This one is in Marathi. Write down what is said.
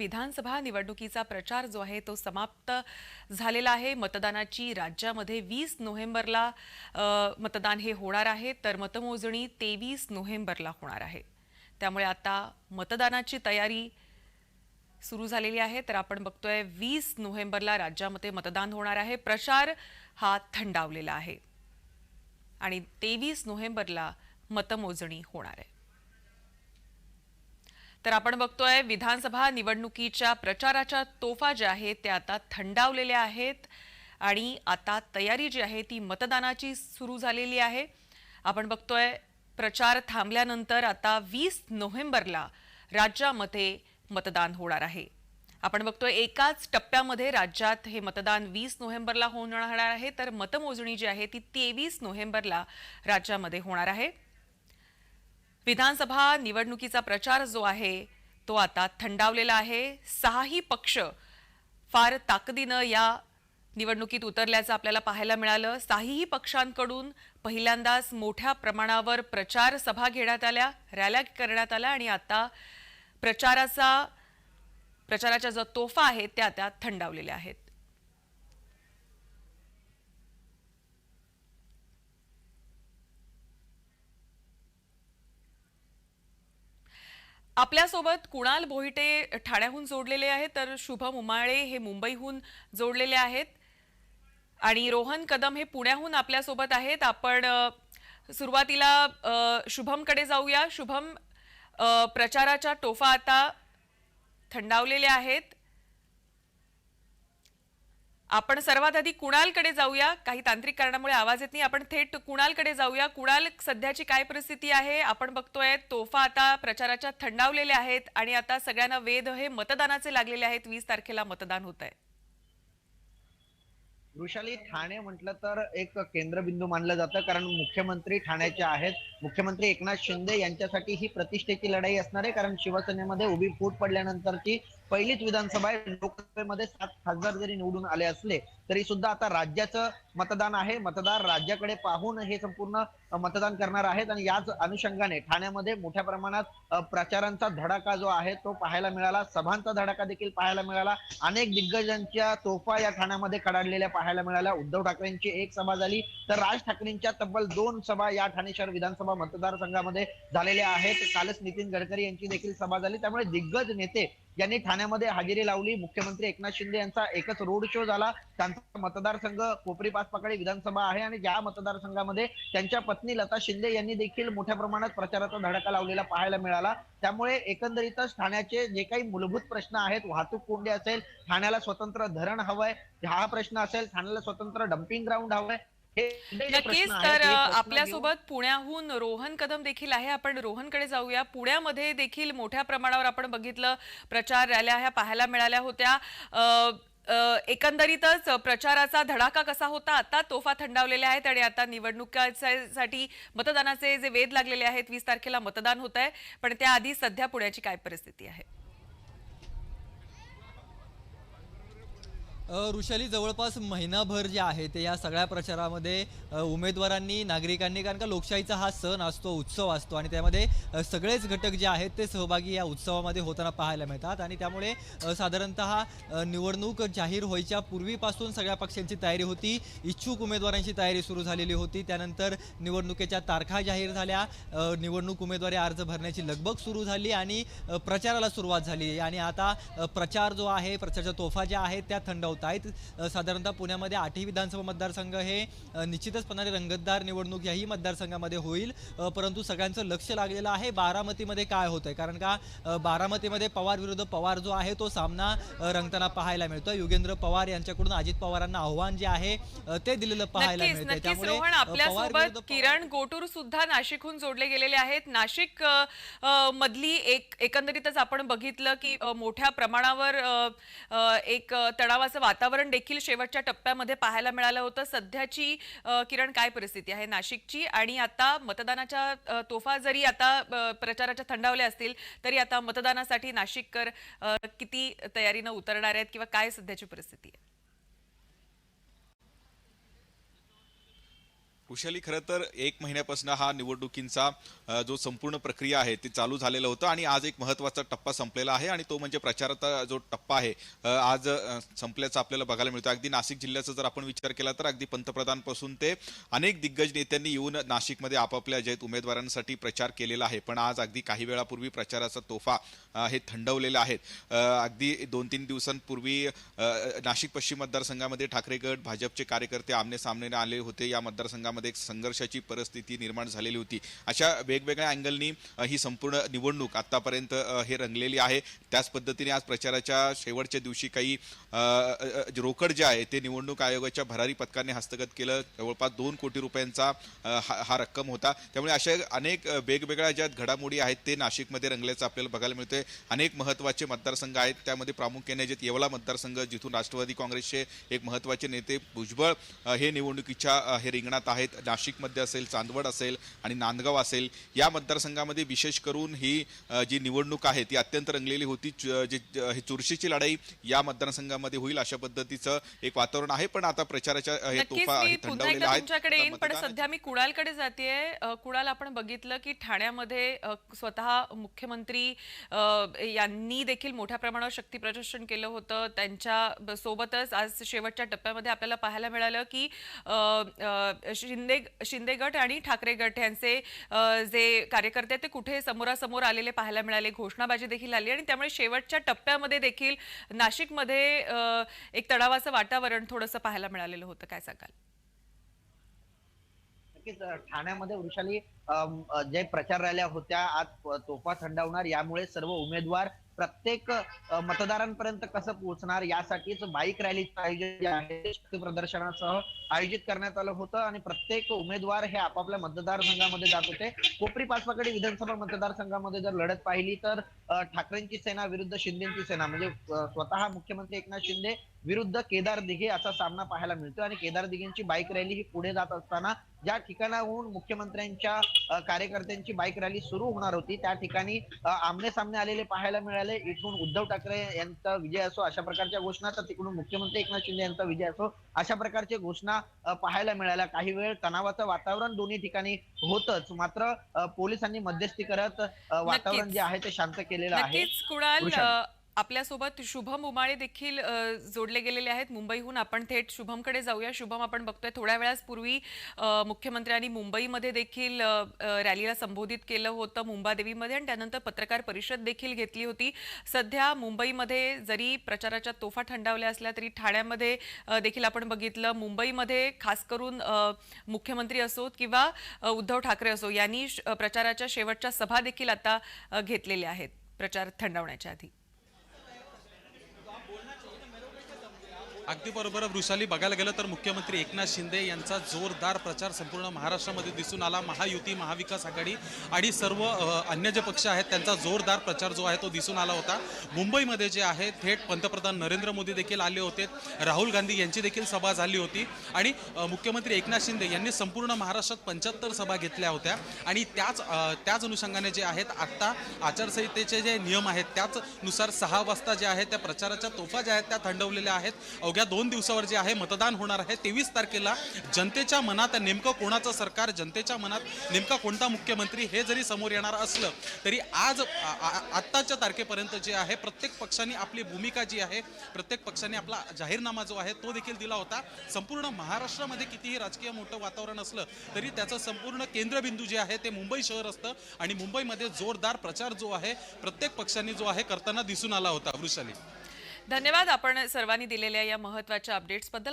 विधानसभा निवडणुकीचा प्रचार जो आहे तो समाप्त झालेला आहे. मतदानाची राज्यामध्ये वीस नोव्हेंबरला मतदान हे होणार आहे. तर मतमोजणी तेवीस नोव्हेंबरला होणार आहे. त्यामुळे आता मतदानाची तयारी सुरू झालेली आहे. तर आपण बघतोय वीस नोव्हेंबरला राज्यामध्ये मतदान होणार आहे. प्रचार हा थंडावलेला आहे. आणि तेवीस नोव्हेंबरला मतमोजणी होणार आहे. तर आपण बघतोय विधानसभा निवडणुकीच्या प्रचाराच्या तोफा ज्या आहेत त्या आता थंडावलेल्या आहेत आणि आता तयारी जी आहे ती मतदानाची सुरू झालेली आहे. आपण बघतोय प्रचार थांबल्यानंतर आता वीस नोव्हेंबरला राज्यामध्ये मतदान होणार आहे. आपण बघतोय एकाच टप्प्यामध्ये राज्यात हे मतदान वीस नोव्हेंबरला होणार आहे तर मतमोजणी जी आहे ती तेवीस नोव्हेंबरला राज्यामध्ये होणार आहे. विधानसभा निवडणुकीचा प्रचार जो आहे तो आता थंडावलेला आहे. सहाही पक्ष फार ताकदीनं या निवडणुकीत उतरल्याचं आपल्याला पाहायला मिळालं. साहीही पक्षांकडून पहिल्यांदाच मोठ्या प्रमाणावर प्रचार सभा घेण्यात आल्या रॅल्या करण्यात आल्या आणि आता प्रचाराचा प्रचाराच्या जो तोफा आहेत त्या आता थंडावलेल्या आहेत. आपल्यासोबत कुणाल बोहिटे ठाण्याहून जोडलेले आहेत तर शुभम उमाळे हे मुंबईहून जोडलेले आहेत. आणि रोहन कदम हे पुण्याहून आपल्यासोबत आहेत. आपण सुरुवातीला शुभमकडे जाऊया. शुभम प्रचाराच्या टोफा आता थंडावलेल्या आहेत. आपण सर्वात आधी कुणालकडे जाऊया? काही तांत्रिक कारणामुळे आवाज येत नाही. आपण थेट कुणालकडे जाऊया? कुणाल सध्याची काय परिस्थिती आहे? आपण बघतोय तोफा आता प्रचाराच्या थंडावलेल्या आहेत आणि आता सगळ्यांना वेध हे मतदानाचे लागलेले आहेत. वीस तारखेला मतदान होत आहे वृषाली ठाणे म्हटलं तर एक केंद्रबिंदू मानलं जातं कारण मुख्यमंत्री ठाण्याचे आहेत. मुख्यमंत्री एकनाथ शिंदे यांच्यासाठी ही प्रतिष्ठेची लढाई असणार आहे कारण शिवसेनेमध्ये उभी फूट पडल्यानंतरची पहिलीच विधानसभा आहे. लोकसभेमध्ये सात खासदार जरी निवडून आले असले तरी सुद्धा आता राज्याचं मतदान आहे. मतदार राज्याकडे पाहून हे संपूर्ण मतदान करणार आहेत आणि याच अनुषंगाने ठाण्यामध्ये मोठ्या प्रमाणात प्रचारांचा धडाका जो आहे तो पाहायला मिळाला. सभांचा धडाका देखील पाहायला मिळाला. अनेक दिग्गजांच्या तोफा या ठाण्यामध्ये कडाडलेल्या पाहायला मिळाल्या. उद्धव ठाकरेंची एक सभा झाली. तर राज ठाकरेंच्या तब्बल दोन सभा या ठाणे शहर विधानसभा मतदारसंघामध्ये झालेल्या आहेत. कालच नितीन गडकरी यांची देखील सभा झाली. त्यामुळे दिग्गज नेते यांनी ठाण्यामध्ये हजेरी लावली. मुख्यमंत्री एकनाथ शिंदे यांचा एकच रोड शो झाला. त्यांचा मतदारसंघ कोपरी पाचपाकडे विधानसभा आहे आणि ज्या मतदारसंघामध्ये त्यांच्या पत्नी लता शिंदे यांनी देखील मोठ्या प्रमाणात प्रचाराचा धडाका लावलेला पाहायला मिळाला. त्यामुळे एकंदरीतच ठाण्याचे जे काही मूलभूत प्रश्न आहेत वाहतूक कोंडी असेल ठाण्याला स्वतंत्र धरण हवंय हा प्रश्न असेल ठाण्याला स्वतंत्र डम्पिंग ग्राउंड हवंय हे नक्कीच तर आपल्यासोबत पुण्याहून रोहन कदम देखील आहे. आपण रोहनकडे जाऊया. पुण्यामध्ये देखील मोठ्या प्रमाणावर आपण बघितलं प्रचार रॅल्या ह्या पाहायला मिळाल्या होत्या. एकंदरीतच प्रचाराचा धडाका कसा होता? आता तोफा थंडावलेल्या आहेत आणि आता निवडणुकासाठी मतदानाचे जे वेध लागलेले आहेत वीस तारखेला मतदान होत आहे पण त्याआधी सध्या पुण्याची काय परिस्थिती आहे? ऋषाली जवळपास महिनाभर जे आहे ते या सगळ्या प्रचारामध्ये उमेदवारांनी नागरिकांनी कारण का लोकशाहीचा हा सण असतो उत्सव असतो आणि त्यामध्ये सगळेच घटक जे आहेत ते सहभागी या उत्सवामध्ये होताना पाहायला मिळतात आणि त्यामुळे साधारणतः निवडणूक जाहीर व्हायच्या पूर्वीपासून सगळ्या पक्षांची तयारी होती. इच्छुक उमेदवारांची तयारी सुरू झालेली होती. त्यानंतर निवडणुकीच्या तारखा जाहीर झाल्या. निवडणूक उमेदवारी अर्ज भरण्याची लगबग सुरू झाली आणि प्रचाराला सुरुवात झाली. आणि आता प्रचार जो आहे प्रचारच्या तोफा ज्या आहेत त्या थंड होत आहेत. साधारणतः पुण्यामध्ये आठही विधानसभा मतदारसंघ हे निश्चितचपणाने रंगतदार निवडणूक याही मतदारसंघामध्ये होईल. परंतु सगळ्यांचं लक्ष लागलेलं आहे. बारामतीमध्ये काय होतंय? कारण का बारामतीमध्ये पवार विरुद्ध पवार जो आहे तो सामना रंगताना पाहायला मिळतोय. युगेंद्र पवार यांच्याकडून अजित पवारांना आव्हान जे आहे ते दिलेलं पाहायला आपल्यासोबत विरुद्ध पवार- किरण गोटूर सुद्धा नाशिकहून जोडले गेलेले आहेत. नाशिक मधली एक एकंदरीतच आपण बघितलं की मोठ्या प्रमाणावर एक तणावाचं वातावरण देखील शेवटच्या टप्प्यामध्ये पाहायला मिळालं होतं. सध्याची किरण काय परिस्थिती आहे नाशिकची? आणि आता मतदानाच्या तोफा जरी आता प्रचाराच्या थंडावल्या असतील तरी आता मतदानासाठी नाशिककर किती तयारीनं उतरणार आहेत किंवा काय सध्याची परिस्थिती आहे? कुशाली खरं तर एक महिन्यापासून हा निवडणुकींचा जो संपूर्ण प्रक्रिया आहे ते चालू झालेलं होतं आणि आज एक महत्त्वाचा टप्पा संपलेला आहे आणि तो म्हणजे प्रचाराचा जो टप्पा आहे आज संपल्याचा आपल्याला बघायला मिळतो. अगदी नाशिक जिल्ह्याचा जर आपण विचार केला तर अगदी पंतप्रधानपासून ते अनेक दिग्गज नेत्यांनी येऊन नाशिकमध्ये आपापल्या जे उमेदवारांसाठी प्रचार केलेला आहे. पण आज अगदी काही वेळापूर्वी प्रचाराचा तोफा हे थंडवलेला आहेत. अगदी दोन तीन दिवसांपूर्वी नाशिक पश्चिम मतदारसंघामध्ये ठाकरेगड भाजपचे कार्यकर्ते आमने सामने आले होते. या मतदारसंघामध्ये एक संघर्षाची परिस्थिती निर्माण झालेली होती. अशा वेगवेगळ्या अँगलनी ही संपूर्ण निवडणूक आतापर्यंत हे रंगलेली आहे. त्याच पद्धतीने आज प्रचाराच्या शेवटच्या दिवशी काही रोकड जे आहे ते निवडणूक आयोगाच्या भरारी पथकाने हस्तगत केलं. जवळपास दोन कोटी रुपयांचा हा हा रक्कम होता. त्यामुळे अशा अनेक वेगवेगळ्या ज्या घडामोडी आहेत ते नाशिकमध्ये रंगल्याचं आपल्याला बघायला मिळते अनेक महत्त्वाचे मतदारसंघ आहेत. त्यामध्ये प्रामुख्याने जे येवला मतदारसंघ जिथून राष्ट्रवादी काँग्रेसचे एक महत्त्वाचे नेते भुजबळ हे निवडणुकीच्या हे रिंगणात आहेत. नाशिकमध्ये असेल चांदवड असेल आणि नांदगाव असेल या मतदारसंघामध्ये विशेष करून ही जी निवडणूक आहे ती अत्यंत रंगलेली होती. जे ही चुरशीची लढाई या मतदारसंघामध्ये होईल अशा पद्धतीचं एक वातावरण आहे. पण आता प्रचाराच्या हे तोफा आहेत. पण सध्या मी कुणालकडे जातेय. कुणाल आपण बघितलं की ठाण्यामध्ये स्वतः मुख्यमंत्री यांनी देखील मोठ्या प्रमाणावर शक्ती प्रदर्शन केलं होतं. त्यांच्या सोबतच आज शेवटच्या टप्प्यामध्ये आपल्याला पाहायला मिळालं की शिंदे शिंदे गट आणि ठाकरे गट यांचे जे कार्यकर्ते ते कुठे समोरासमोर आलेले पाहायला मिळाले. घोषणाबाजी देखील आली आणि त्यामुळे शेवटच्या टप्प्यामध्ये देखील नाशिकमध्ये एक तणावाचं वातावरण थोडंसं पाहायला मिळालेलं होतं. काय सांगाल? नक्कीच ठाण्यामध्ये वृषाली जे प्रचार रॅल्या होत्या आज तोफा थंडावणार यामुळे सर्व उमेदवार प्रत्येक मतदारांपर्यंत कसं पोहोचणार यासाठीच बाईक रॅलीचं आयोजन प्रदर्शनासह आयोजित करण्यात आलं होतं आणि प्रत्येक उमेदवार हे आपापल्या मतदारसंघामध्ये जात होते. कोपरी पाचवाकडे विधानसभा मतदारसंघामध्ये जर लढत पाहिली तर ठाकरेंची सेना विरुद्ध शिंदेची सेना म्हणजे स्वतः मुख्यमंत्री एकनाथ शिंदे विरुद्ध केदार दिघे असा सामना पाहायला मिळतो आणि केदार दिघेंची बाईक रॅली ही पुढे जात असताना ज्या ठिकाणाहून मुख्यमंत्र्यांच्या कार्यकर्त्यांची बाईक रॅली सुरू होणार होती त्या ठिकाणी आमने सामने आलेले पाहायला मिळाले. इथून उद्धव ठाकरे यांचा विजय असो अशा प्रकारच्या घोषणा तर तिकडून मुख्यमंत्री एकनाथ शिंदे यांचा विजय असो अशा प्रकारच्या घोषणा पाहायला मिळाल्या. काही वेळ तणावाचं वातावरण दोन्ही ठिकाणी होतच. मात्र पोलिसांनी मध्यस्थी करत वातावरण. जे आहे ते शांत केलेलं आहे. आपल्यासोबत शुभम उमाळे देखील जोडले गेलेले आहेत. मुंबईहून आपण थेट शुभमकडे जाऊया. शुभम आपण बघतोय थोड्या वेळापूर्वी मुख्यमंत्र्यांनी मुंबईमध्ये देखील रॅलीला संबोधित केलं होतं मुंबादेवीमध्ये आणि त्यानंतर पत्रकार परिषद देखील घेतली होती. सध्या मुंबईमध्ये जरी प्रचाराच्या तोफा थंडावल्या असल्या तरी ठाण्यामध्ये देखील आपण बघितलं. मुंबईमध्ये खास करून मुख्यमंत्री असोत किंवा उद्धव ठाकरे असो यांनी श- प्रचाराच्या शेवटच्या सभा देखील आता घेतलेल्या आहेत. प्रचार थंडावण्याच्या आधी. अगदी बरोबर. वृषाली बघायला गेलं तर मुख्यमंत्री एकनाथ शिंदे यांचा जोरदार प्रचार संपूर्ण महाराष्ट्रामध्ये दिसून आला. महायुती महाविकास आघाडी आणि सर्व अन्य जे पक्ष आहेत त्यांचा जोरदार प्रचार जो आहे तो दिसून आला होता. मुंबईमध्ये जे आहे थेट पंतप्रधान नरेंद्र मोदी देखील आले होते. राहुल गांधी यांची देखील सभा झाली होती. आणि मुख्यमंत्री एकनाथ शिंदे यांनी संपूर्ण महाराष्ट्रात पंच्याहत्तर सभा घेतल्या होत्या. आणि त्याच त्याच अनुषंगाने जे आहेत आत्ता आचारसंहितेचे जे नियम आहेत त्याचनुसार सहा वाजता जे आहे त्या प्रचाराच्या तोफा ज्या आहेत त्या थंडवलेल्या आहेत. अवघ्या दोन दिवसावर जे आहे मतदान होणार आहे. तेवीस तारखेला जनतेच्या मनात नेमकं कोणाचं सरकार जनतेच्या मनात नेमका कोणता मुख्यमंत्री हे जरी समोर येणार असलं तरी आज आत्ताच्या तारखेपर्यंत जे आहे प्रत्येक पक्षाने आपली भूमिका जी आहे प्रत्येक पक्षाने आपला जाहीरनामा जो आहे तो देखील दिला होता. संपूर्ण महाराष्ट्रामध्ये कितीही राजकीय मोठं वातावरण असलं तरी त्याचं संपूर्ण केंद्रबिंदू जे आहे ते मुंबई शहर असतं. आणि मुंबईमध्ये जोरदार प्रचार जो आहे प्रत्येक पक्षाने जो आहे करताना दिसून आला होता वृषाली. धन्यवाद आपण सर्वांनी दिलेल्या या महत्त्वाच्या अपडेट्सबद्दल